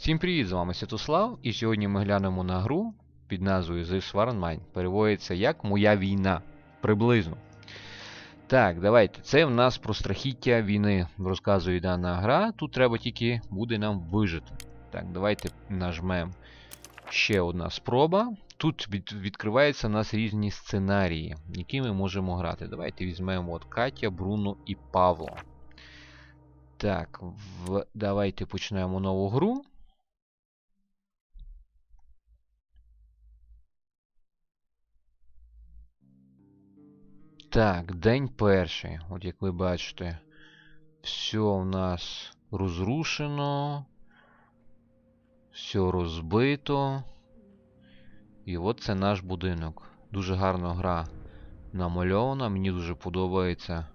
Всім привіт, з вами Святослав, і сьогодні ми глянемо на гру під назвою This War Online. Переводиться як Моя війна. Приблизно. Так, давайте. Це в нас про страхіття війни розказує дана гра. Тут треба тільки буде нам вижити. Так, давайте нажмемо ще одна спроба. Тут від, відкриваються у нас різні сценарії, які ми можемо грати. Давайте візьмемо от Катя, Бруно і Павло. Так, в... давайте почнемо нову гру. Так, день перший. От як ви бачите, все у нас розрушено. Все розбито. І от це наш будинок. Дуже гарна гра намальована. Мені дуже подобається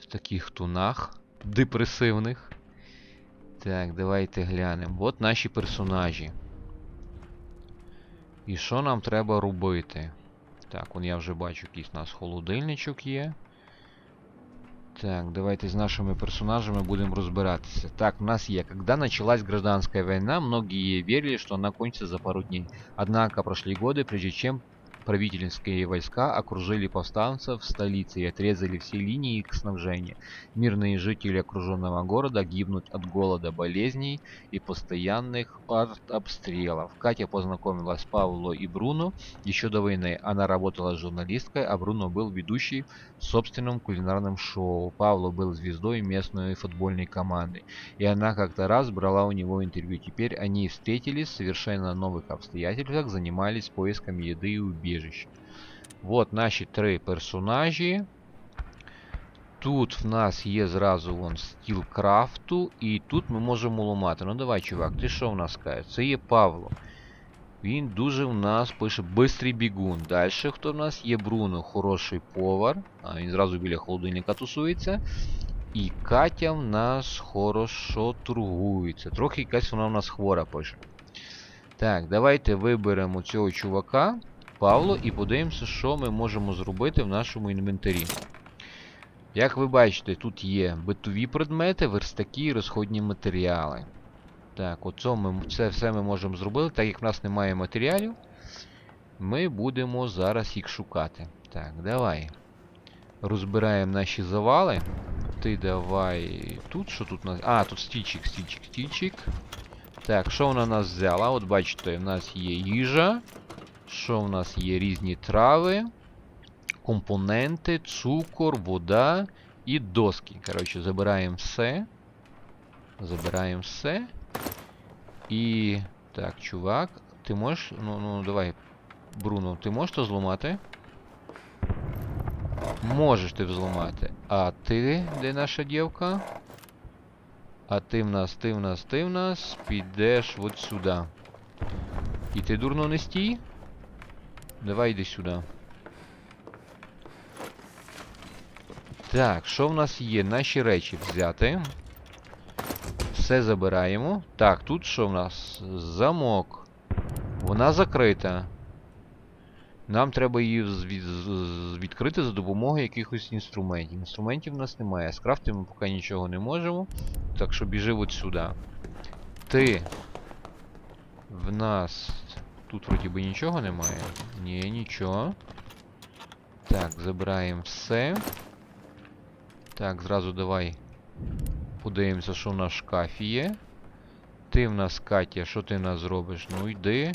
в таких тунах депресивних. Так, давайте глянемо. От наші персонажі. І що нам треба робити? Так, вон я вже бачу, якийсь у нас холодильничок є. Так, давайте з нашими персонажами будем разбираться. Так, у нас є. Когда началась гражданская война, многие верили, что она кончится за пару дней. Однако прошли годы, прежде чем правительственные войска окружили повстанцев в столице и отрезали все линии их снабжения. Мирные жители окруженного города гибнут от голода, болезней и постоянных артобстрелов. Катя познакомилась с Павло и Бруно еще до войны. Она работала журналисткой, а Бруно был ведущий в собственном кулинарном шоу. Павло был звездой местной футбольной команды. И она как-то раз брала у него интервью. Теперь они встретились в совершенно новых обстоятельствах, занимались поиском еды и убежища. Вот наші три персонажі. Тут в нас є зразу вон стіл крафту, і тут ми можемо ламати. Ну давай, чувак, ти що в нас скажеш? Це є Павло. Він дуже в нас пише бистрий бігун. Далі хто в нас є Бруно, хороший повар. А він зразу біля холодильника тусується. І Катя в нас хорошо торгується. Трохи якась вона в нас хвора пише. Так, давайте виберемо цього чувака, Павло, і подивимося, що ми можемо зробити в нашому інвентарі. Як ви бачите, тут є битові предмети, верстаки і розходні матеріали. Так, оце ми, це все ми можемо зробити. Так як в нас немає матеріалів, ми будемо зараз їх шукати. Так, давай. Розбираємо наші завали. Ти давай. Тут що тут у нас. А, тут стільчик, стільчик, стільчик. Так, що вона нас взяла? От бачите, в нас є їжа. Що в нас є різні трави, компоненти, цукор, вода і доски. Коротше, забираємо все. Забираємо все. І. Так, чувак, ти можеш. Ну, ну, давай. Бруно, ти можеш то зламати? Можеш ти взламати. А ти, де наша дівка? А ти в нас, ти в нас, ти в нас підеш от сюди. І ти дурно не стій? Давай йди сюди. Так, що в нас є? Наші речі взяти. Все забираємо. Так, тут що в нас? Замок. Вона закрита. Нам треба її відкрити за допомогою якихось інструментів. Інструментів в нас немає. Скрафти ми поки нічого не можемо. Так що біжи от сюди. Ти. В нас. Тут вроді би нічого немає. Ні, нічого. Так, забираємо все. Так, зразу давай подивимося, що в нас в шкафі є. Ти в нас, Катя, що ти в нас зробиш? Ну йди.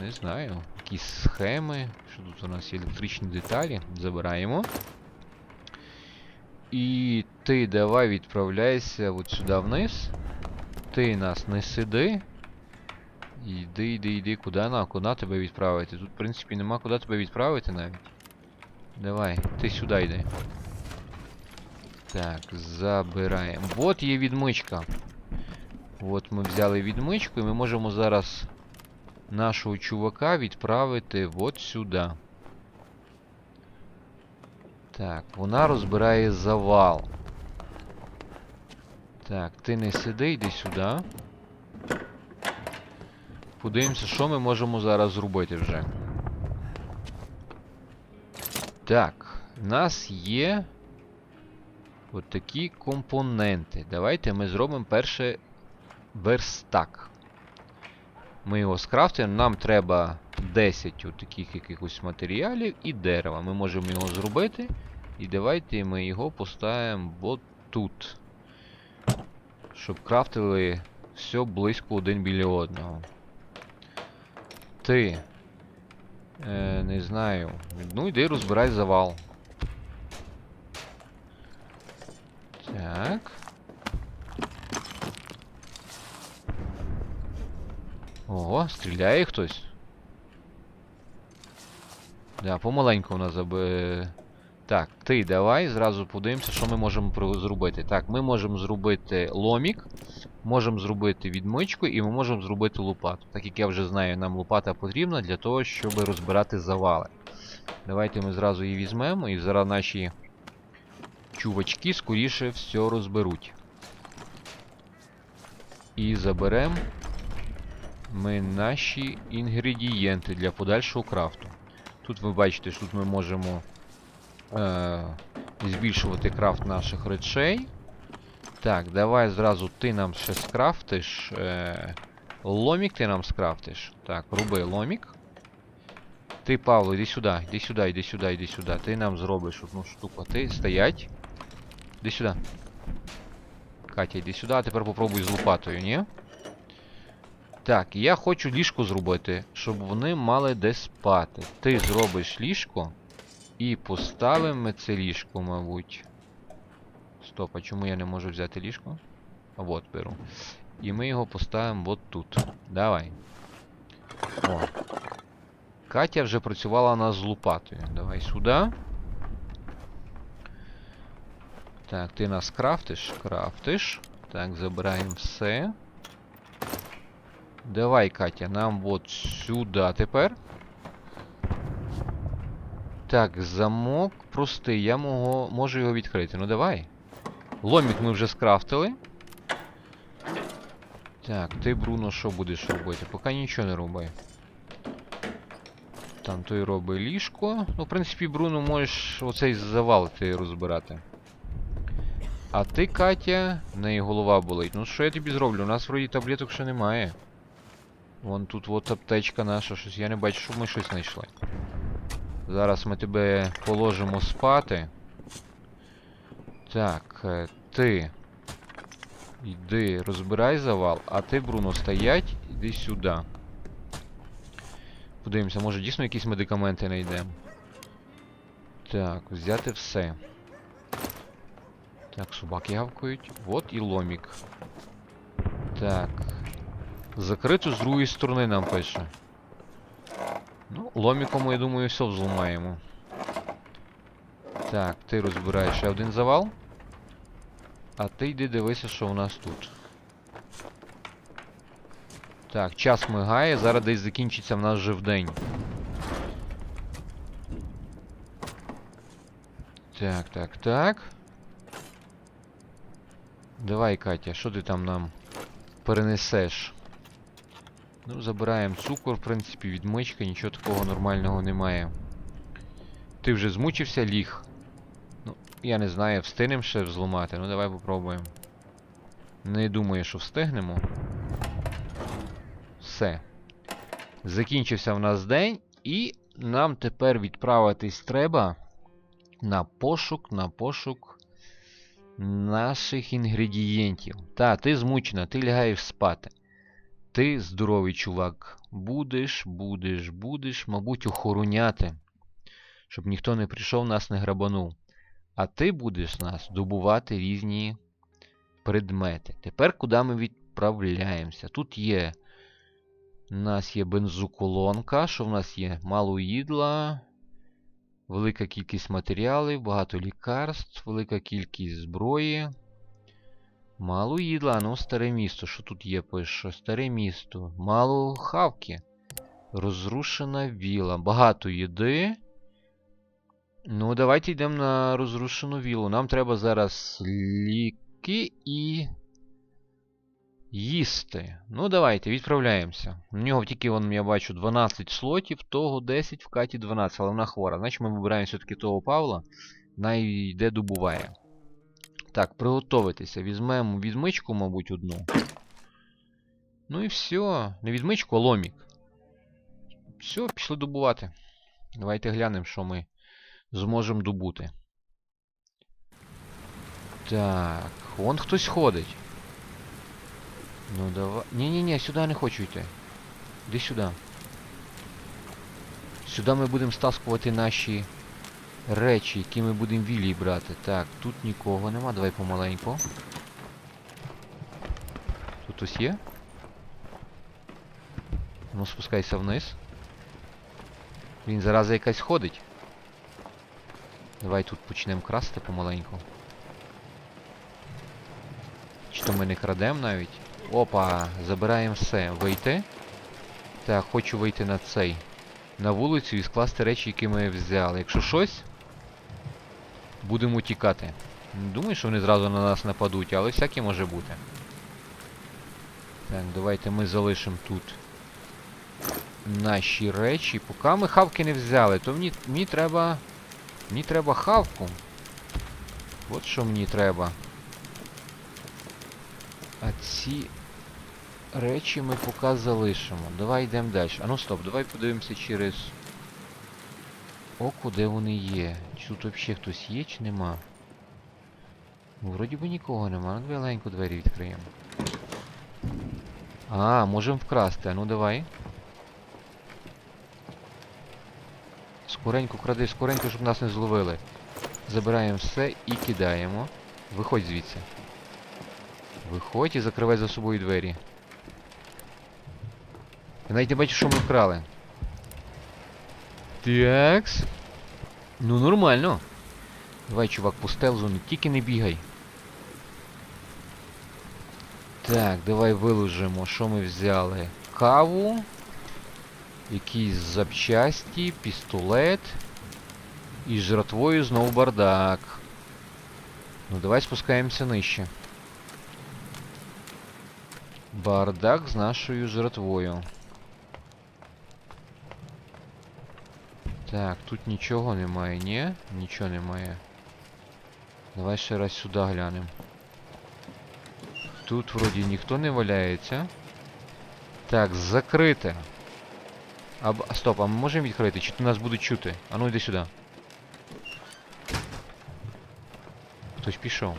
Не знаю. Якісь схеми. Що тут у нас є електричні деталі? Забираємо. І ти давай відправляйся от сюди вниз. Ти нас не сиди. Йди, йди, йди, куди на, куди тебе відправити? Тут, в принципі, нема куди тебе відправити навіть. Давай, ти сюди йди. Так, забираємо. От є відмичка. От ми взяли відмичку і ми можемо зараз нашого чувака відправити от сюди. Так, вона розбирає завал. Так, ти не сиди, йди сюди. Подивимося, що ми можемо зараз зробити вже. Так, в нас є От такі компоненти. Давайте ми зробимо перше верстак. Ми його скрафтимо. Нам треба 10 от таких якихось матеріалів і дерева. Ми можемо його зробити. І давайте ми його поставимо от тут. Щоб крафтили все близько один біля одного. Ти. Е, не знаю. Ну йди розбирай завал. Так. Ого, стріляє хтось. Да, помаленьку у нас заби... Так, ти давай зразу подивимося, що ми можемо зробити. Так, ми можемо зробити ломік, можемо зробити відмичку і ми можемо зробити лопату. Так як я вже знаю, нам лопата потрібна для того, щоб розбирати завали. Давайте ми зразу її візьмемо і зараз наші чувачки скоріше все розберуть. І заберемо ми наші інгредієнти для подальшого крафту. Тут ви бачите, що тут ми можемо е, збільшувати крафт наших речей. Так, давай зразу ти нам ще скрафтиш. Е, ломік ти нам скрафтиш. Так, роби ломік. Ти, Павло, йди сюди, йди сюди, йди сюди, йди сюди. Ти нам зробиш одну штуку. Ти стоять. Іди сюди. Катя, йди сюди, а тепер попробуй з лопатою, ні? Так, я хочу ліжко зробити, щоб вони мали де спати. Ти зробиш ліжко і поставимо це ліжко, мабуть. Стоп, а чому я не можу взяти ліжко? А от беру. І ми його поставимо от тут. Давай. О. Катя вже працювала нас з лопатою. Давай сюди. Так, ти нас крафтиш? Крафтиш. Так, забираємо все. Давай, Катя, нам от сюди тепер. Так, замок простий, я можу його відкрити. Ну давай. Ломік ми вже скрафтили. Так, ти, Бруно, що будеш робити? Поки нічого не роби. Там той робить ліжко. Ну, в принципі, Бруно, можеш оцей завал ти розбирати. А ти, Катя, в неї голова болить. Ну що я тобі зроблю? У нас вроді таблеток ще немає. Вон тут от аптечка наша, щось я не бачу, щоб ми щось знайшли. Зараз ми тебе положимо спати. Так, е, ти. Йди, розбирай завал, а ти, Бруно, стоять, іди сюди. Подивимося, може дійсно якісь медикаменти знайдемо. Так, взяти все. Так, собаки гавкають. Вот і ломік. Так. Закрито з другої сторони нам пише. Ну, ломіком, я думаю, все взламаємо. Так, ти розбираєш ще один завал. А ти йди дивися, що у нас тут. Так, час мигає, зараз десь закінчиться в нас вже вдень. Так, так, так. Давай, Катя, що ти там нам перенесеш? Ну, забираємо цукор, в принципі, відмичка, нічого такого нормального немає. Ти вже змучився, ліг. Я не знаю, встигнемо ще взломати. Ну давай попробуємо. Не думаю, що встигнемо. Все. Закінчився в нас день, і нам тепер відправитись треба на пошук, на пошук наших інгредієнтів. Та, ти змучена, ти лягаєш спати. Ти здоровий чувак. Будеш, будеш, будеш, мабуть, охороняти, щоб ніхто не прийшов, нас не грабанув. А ти будеш нас добувати різні предмети. Тепер куди ми відправляємося? Тут є. У нас є бензоколонка. Що в нас є? Мало їдла, велика кількість матеріалів, багато лікарств, велика кількість зброї. Мало їдла, ну старе місто. Що тут є, пише? Старе місто. Мало хавки. Розрушена віла. Багато їди. Ну, давайте йдемо на розрушену вілу. Нам треба зараз ліки і. Їсти. Ну, давайте, відправляємося. У нього тільки, вон, я бачу, 12 слотів, того 10, в Каті 12, але вона хвора. Значить ми вибираємо все-таки того Павла, най йде добуває. Так, приготуватися. Візьмемо відмичку, мабуть, одну. Ну і все. Не відмичку, а ломік. Все, пішли добувати. Давайте глянемо, що ми зможемо добути. Так, вон хтось ходить. Ну давай. Ні-ні-ні, сюди не хочу йти. Іди сюди. Сюди ми будемо стаскувати наші речі, які ми будемо вілій брати. Так, тут нікого нема, давай помаленьку. Тут хтось є? Ну, спускайся вниз. Він зараза якась ходить. Давай тут почнемо красти помаленьку. Чи то ми не крадемо навіть? Опа, забираємо все. Вийти. Так, хочу вийти на цей. На вулицю і скласти речі, які ми взяли. Якщо щось, будемо тікати. Думаю, що вони зразу на нас нападуть, але всяке може бути. Так, давайте ми залишимо тут наші речі. Поки ми хавки не взяли, то мені, мені треба. Мені треба хавку. От що мені треба. А ці речі ми поки залишимо. Давай йдемо далі. А ну стоп, давай подивимося через око, де вони є. Чи тут взагалі хтось є, чи нема? Ну, вроді би нікого нема. Ну давай легенько двері відкриємо. А, можемо вкрасти. А ну давай. Скоренько кради, скоренько, щоб нас не зловили. Забираємо все і кидаємо. Виходь звідси. Виходь і закривай за собою двері. Я навіть не бачу, що ми вкрали. Такс. Ну нормально. Давай, чувак, по стелзу, не тільки не бігай. Так, давай виложимо, що ми взяли. Каву. Якісь запчасті, пістолет. І з жратвою знову бардак. Ну давай спускаємося нижче. Бардак з нашою жратвою. Так, тут нічого немає, ні? Нічого немає. Давай ще раз сюди глянемо. Тут вроді ніхто не валяється. Так, закрите. А, стоп, а ми можемо відкрити? Чи нас будуть чути? А ну йди сюди. Хтось пішов.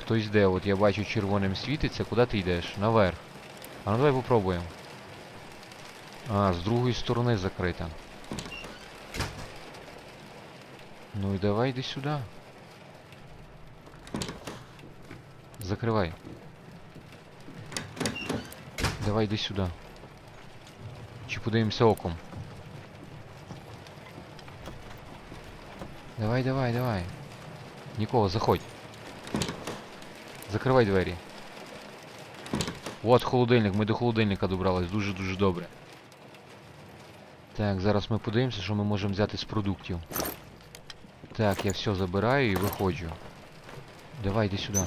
Хтось йде, от я бачу червоним світиться. Куди ти йдеш? Наверх. А ну давай попробуємо. А, з другої сторони закрита. Ну і давай йди сюди. Закривай. Давай йди сюди. Чи подивимося оком. Давай, давай, давай. Нікого, заходь. Закривай двері. От холодильник, ми до холодильника добрались, дуже-дуже добре. Так, зараз ми подивимося, що ми можемо взяти з продуктів. Так, я все забираю і виходжу. Давай, йди сюди.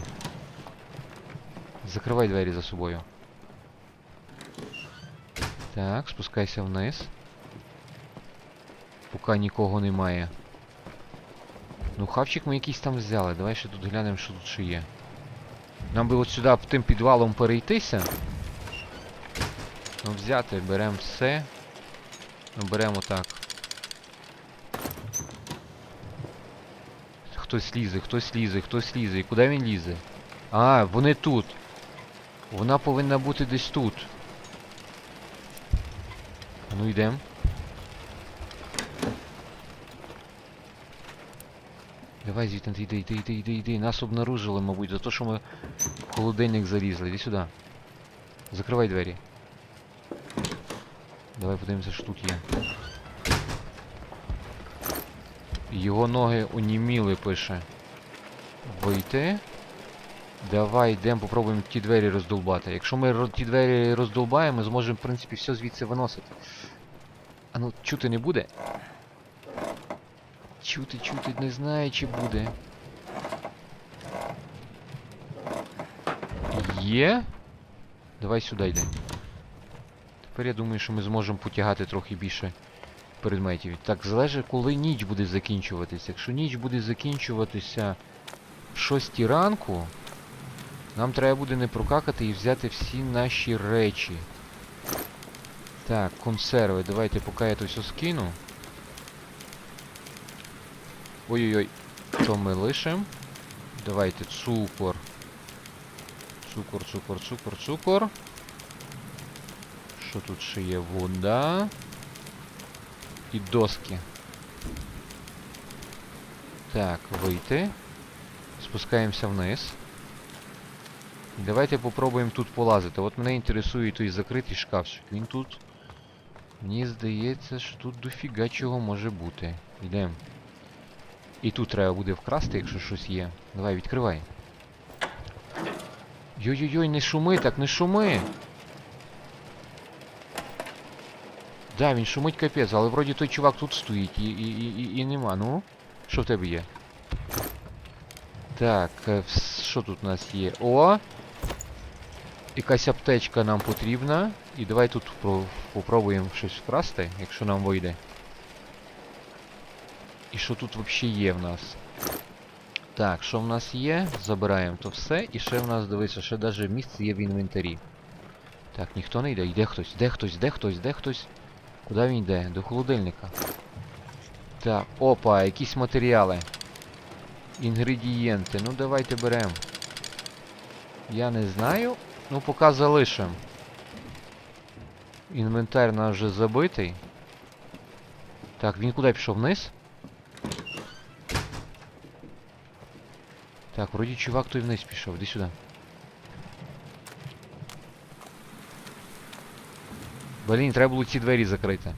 Закривай двері за собою. Так, спускайся вниз. Поки нікого немає. Ну, хавчик ми якийсь там взяли. Давай ще тут глянемо, що тут ще є. Нам би от сюди тим підвалом перейтися. Ну, взяти, беремо все. Ну, беремо так. Хтось лізе, хтось лізе, хтось лізе. І куди він лізе? А, вони тут. Вона повинна бути десь тут. Ну йдемо. Давай звідти йди, йди, йди, йди, йди. Нас обнаружили, мабуть, за те, що ми в холодильник залізли. Іди сюди. Закривай двері. Давай подивимося, що тут є. Його ноги оніміли, пише. Вийти. Давай йдемо, попробуємо ті двері роздолбати. Якщо ми ті двері роздолбаємо, ми зможемо, в принципі, все звідси виносити. А ну, чути не буде? Чути, чути, не знаю, чи буде. Є? Давай сюди йди. Тепер я думаю, що ми зможемо потягати трохи більше предметів. Так, залежить, коли ніч буде закінчуватися. Якщо ніч буде закінчуватися в 6 ранку, нам треба буде не прокакати і взяти всі наші речі. Так, консерви. Давайте поки я то все скину. Ой-ой-ой. То ми лишимо. Давайте цукор. Цукор, цукор, цукор, цукор. Що тут ще є? Вода. І доски. Так, вийти. Спускаємося вниз. Давайте попробуємо тут полазити. От мене інтересує той закритий шкафчик. Він тут. Мені здається, що тут дофіга чого може бути. Йдемо. І тут треба буде вкрасти, якщо щось є. Давай, відкривай. Йой-йой-йой, не шуми так, не шуми! Да, він шумить капець, але вроді той чувак тут стоїть і, і, і, і, нема. Ну? Що в тебе є? Так, е, що тут у нас є? О! Якась аптечка нам потрібна. І давай тут попробуємо щось вкрасти, якщо нам вийде. І що тут взагалі є в нас? Так, що в нас є? Забираємо то все. І ще в нас, дивися, ще навіть місце є в інвентарі. Так, ніхто не йде. Йде хтось, де хтось, де хтось, де хтось. Куди він йде? До холодильника. Так, опа, якісь матеріали. Інгредієнти. Ну давайте беремо. Я не знаю. Ну поки залишимо. Інвентар наш вже забитий. Так, він куди пішов? Вниз? Так, вроді чувак той вниз пішов. Іди сюди. Блін, треба було ці двері закрити.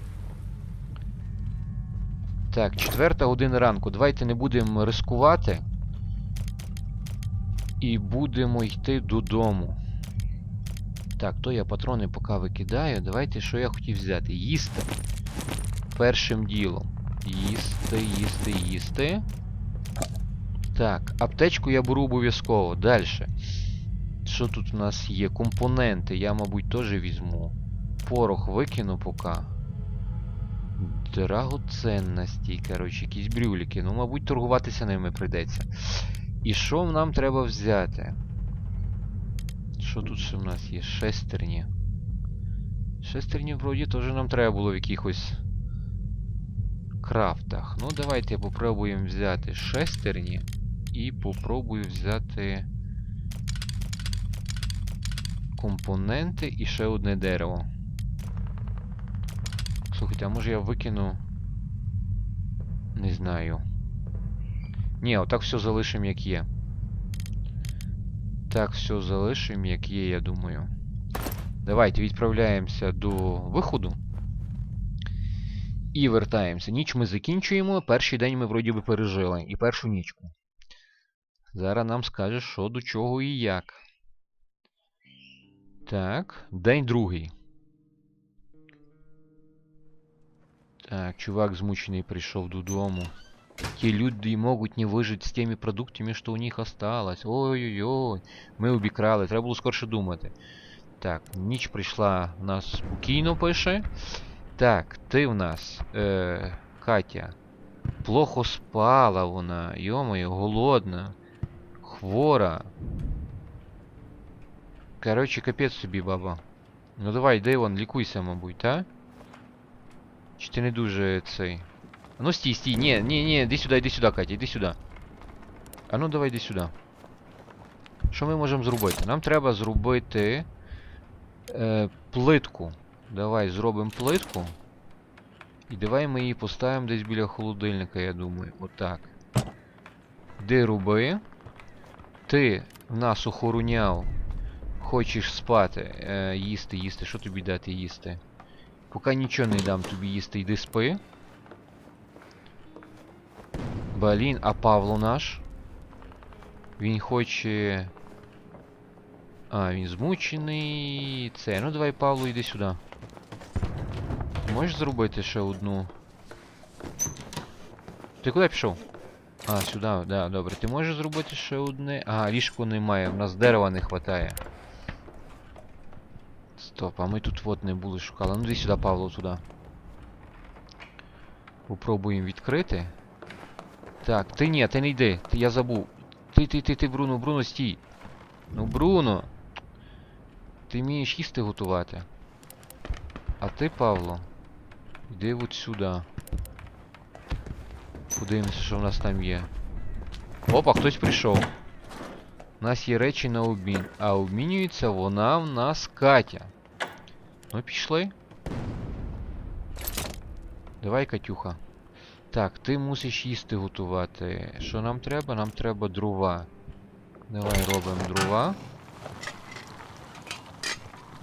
Так, четверта година ранку. Давайте не будемо ризикувати. І будемо йти додому. Так, то я патрони поки викидаю. Давайте, що я хотів взяти? Їсти. Першим ділом. Їсти, їсти, їсти. Так, аптечку я беру обов'язково. Далі. Що тут у нас є? Компоненти. Я, мабуть, теж візьму. Порох викину поки. Драгоценності, коротше, якісь брюліки. Ну, мабуть, торгуватися ними прийдеться. І що нам треба взяти? Що тут ще в нас є? Шестерні. Шестерні, вроді, теж нам треба було в якихось крафтах. Ну, давайте попробуємо взяти шестерні. І попробую взяти компоненти і ще одне дерево. Слухайте, а може я викину. Не знаю. Ні, отак все залишимо як є. Так, все залишимо як є, я думаю. Давайте відправляємося до виходу. І вертаємося. Ніч ми закінчуємо. Перший день ми вроді би пережили. І першу нічку. Зараз нам скаже, що до чого і як. Так, день другий. Так, чувак змучений прийшов додому. Те люди могут не выжить с теми продуктами, что у них осталось. Ой-ой-ой, ми обікрали, треба було скорше думати. Так, ніч прийшла в нас спокійно пише. Так, ти в нас, е, Катя. Плохо спала вона, йомою, голодна, хвора. Короче, капець собі, баба. Ну давай, йди вон, лікуйся, мабуть, та? Чи ти не дуже цей. А ну стій, стій, ні, ні, ні, іди сюди, іди сюди, Катя, іди сюди. А ну давай іди сюди. Що ми можемо зробити? Нам треба зробити е, плитку. Давай зробимо плитку. І давай ми її поставимо десь біля холодильника, я думаю. Отак. Де руби? Ти нас охороняв. Хочеш спати. Е, їсти, їсти. Що тобі дати їсти? Поки нічого не дам тобі їсти, йди спи. Блін, а Павло наш? Він хоче. А, він змучений. Це. Ну давай, Павло, йди сюди. Можеш зробити ще одну. Ти куди пішов? А, сюди, да, добре. Ти можеш зробити ще одне. А, ліжку немає, у нас дерева не вистачає. Стоп, а ми тут вот не були шукали. Ну йди сюди, Павло, туди. Попробуємо відкрити. Так, ти ні, ти не йди. Ти, я забув. Ти, ти, ти, ти, Бруно, Бруно, стій. Ну, Бруно. Ти вмієш їсти готувати. А ти, Павло, йди от сюди. Подивимося, що в нас там є. Опа, хтось прийшов. У нас є речі на обмін. А обмінюється вона в нас Катя. Ну, пішли. Давай, Катюха. Так, ти мусиш їсти готувати. Що нам треба? Нам треба дрова. Давай робимо дрова.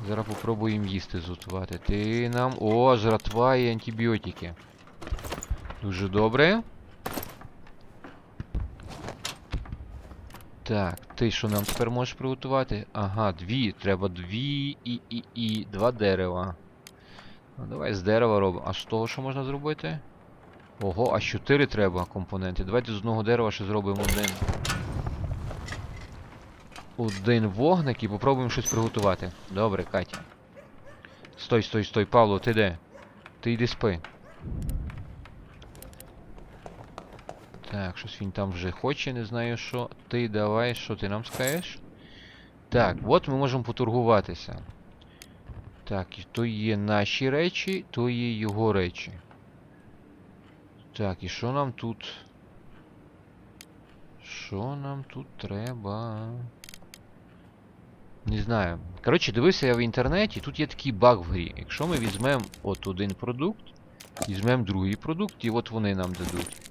Зараз попробуємо їсти зготувати. Ти нам. О, жратва і антибіотики. Дуже добре. Так, ти що нам тепер можеш приготувати? Ага, дві. Треба дві і і і. Два дерева. Ну давай з дерева робимо. А з того що можна зробити? Ого, аж 4 треба компоненти. Давайте з одного дерева ще зробимо один. Один вогник і попробуємо щось приготувати. Добре, Катя. Стой, стой, стой, Павло, ти де? Ти йди спи. Так, щось він там вже хоче, не знаю що. Ти давай, що ти нам скажеш? Так, от ми можемо поторгуватися. Так, то є наші речі, то є його речі. Так, і що нам тут? Що нам тут треба? Не знаю. Коротше, дивився я в інтернеті, тут є такий баг в грі. Якщо ми візьмемо от один продукт, візьмемо другий продукт, і от вони нам дадуть.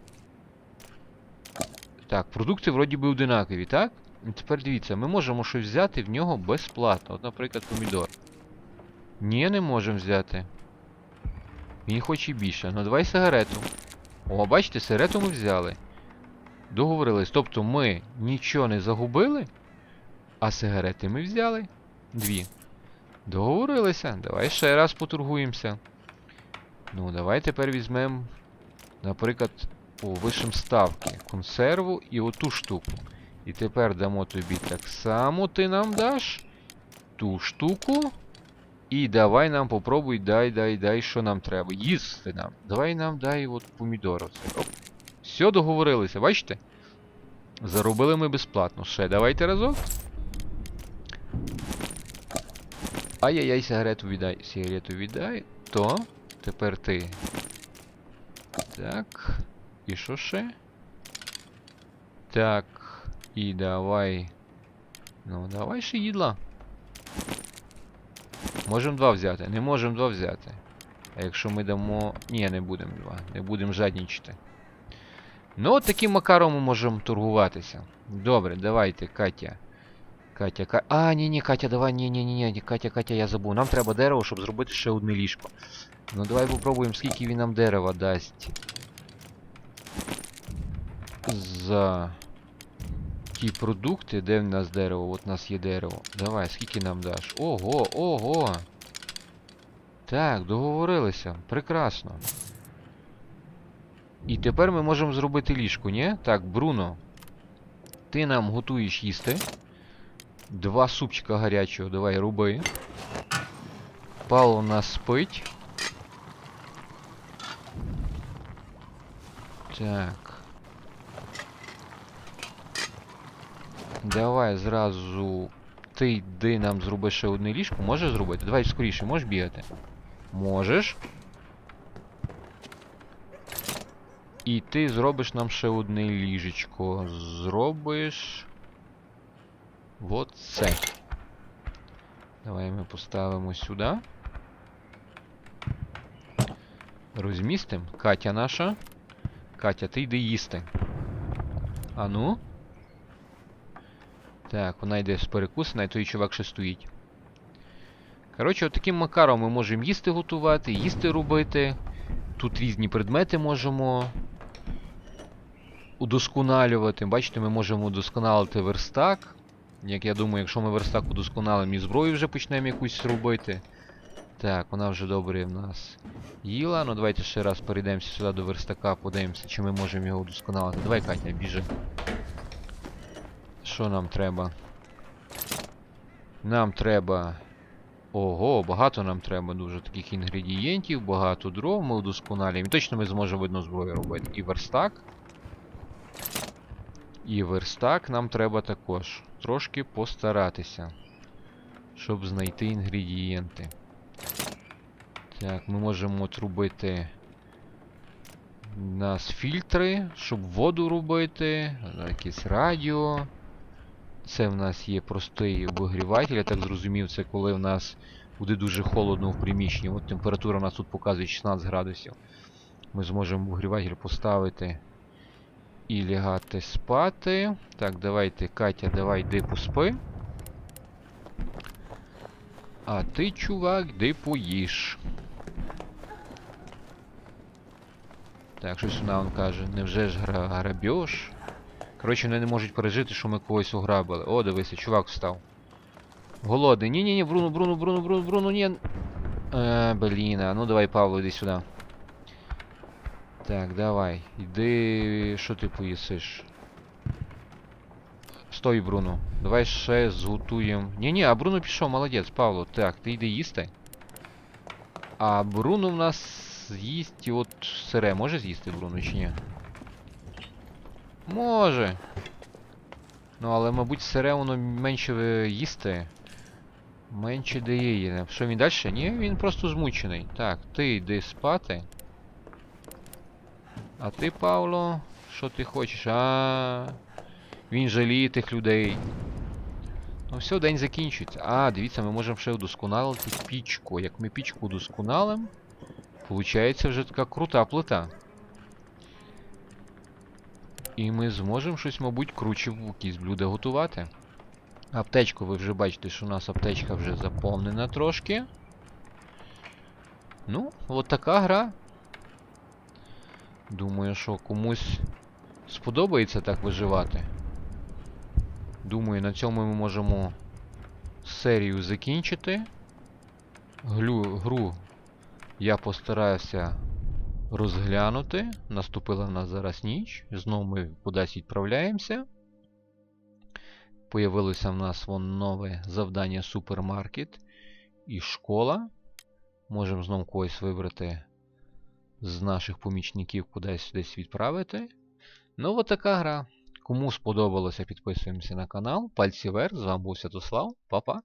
Так, продукти вроді би одинакові, так? І тепер дивіться, ми можемо щось взяти в нього безплатно. От, наприклад, помідор. Ні, не можемо взяти. Він хоче більше. Ну давай сигарету. О, бачите, сигарету ми взяли. Договорились. Тобто ми нічого не загубили, а сигарети ми взяли. Дві. Договорилися. Давай ще раз поторгуємося. Ну, давай тепер візьмемо, наприклад, по вишим ставки. Консерву і оту штуку. І тепер дамо тобі так само, ти нам даш ту штуку. І давай нам попробуй, дай, дай, дай, що нам треба. Їсти нам. Давай нам дай от помідор. Все, договорилися, бачите? Заробили ми безплатно. Ще давайте разок. Ай-яй-яй, сигарету віддай. Сигарету віддай. То. Тепер ти. Так. І що ще? Так. І давай. Ну, давай ще їдла. Можемо два взяти. Не можемо два взяти. А якщо ми дамо. Ні, не будемо два. Не будемо жаднічити. Ну, от таким макаром ми можемо торгуватися. Добре, давайте, Катя. Катя, Ка... А, ні, ні, Катя, давай, ні, ні, ні, ні, Катя, Катя, я забув. Нам треба дерево, щоб зробити ще одне ліжко. Ну давай попробуємо, скільки він нам дерева дасть. За ті продукти, де в нас дерево? От у нас є дерево. Давай, скільки нам даш? Ого, ого! Так, договорилися. Прекрасно. І тепер ми можемо зробити ліжко, ні? Так, Бруно. Ти нам готуєш їсти. Два супчика гарячого, давай руби. Павло у нас спить. Так. Давай зразу. Ти йди нам зроби ще одне ліжко. Можеш зробити? Давай скоріше, можеш бігати? Можеш. І ти зробиш нам ще одне ліжечко. Зробиш. Вот це. Давай ми поставимо сюди. Розмістимо. Катя наша. Катя, ти йди їсти. А ну. Так, вона йде з перекусена, і той чувак ще стоїть. Коротше, от таким макаром ми можемо їсти готувати, їсти робити. Тут різні предмети можемо удосконалювати. Бачите, ми можемо удосконалити верстак. Як я думаю, якщо ми верстак удосконалимо і зброю вже почнемо якусь робити. Так, вона вже добре в нас їла. Ну давайте ще раз перейдемося сюди до верстака, подивимося, чи ми можемо його удосконалити. Давай, Катя, біжи. Що нам треба? Нам треба Ого, багато нам треба дуже таких інгредієнтів, багато дров ми удосконалюємо. Точно ми зможемо видно зброю робити. І верстак. І верстак нам треба також трошки постаратися, щоб знайти інгредієнти. Так, ми можемо от робити у нас фільтри, щоб воду робити, якесь радіо. Це в нас є простий обогріватель, я так зрозумів, це коли в нас буде дуже холодно в приміщенні. От температура у нас тут показує 16 градусів. Ми зможемо обогріватель поставити і лягати спати. Так, давайте, Катя, давай йди поспи. А ти, чувак, йди поїж. Так, щось вона он каже, невже ж гра грабіж? Коротше, вони не можуть пережити, що ми когось ограбили. О, дивися, чувак встав. Голодний. Ні-ні-ні, Бруно, Бруно, Бруно, Бруно, Бруно, ні. Е, блін, а ну давай, Павло, іди сюди. Так, давай. Іди. Що ти поїсиш? Стой, Бруно. Давай ще зготуємо. Ні-ні, а Бруно пішов, молодець, Павло. Так, ти йди їсти. А Бруно в нас з'їсть от сире. Може з'їсти Бруно чи ні? Може. Ну, але, мабуть, сире воно менше е, їсти. Менше дає їде. Що він далі? Ні, він просто змучений. Так, ти йди спати. А ти, Павло, що ти хочеш? А. Він жаліє тих людей. Ну все, день закінчується. А, дивіться, ми можемо ще удосконалити пічку. Як ми пічку удосконалимо, виходить вже така крута плита. І ми зможемо щось, мабуть, круче в якісь блюда готувати. Аптечку ви вже бачите, що у нас аптечка вже заповнена трошки. Ну, от така гра. Думаю, що комусь сподобається так виживати. Думаю, на цьому ми можемо серію закінчити. Глю, гру я постараюся розглянути. Наступила в нас зараз ніч. Знову ми кудись відправляємося. Появилося в нас вон нове завдання супермаркет і школа. Можемо знову когось вибрати з наших помічників кудись десь відправити. Ну, от така гра. Кому сподобалося, підписуємося на канал. Пальці вверх. З вами був Святослав. Па-па.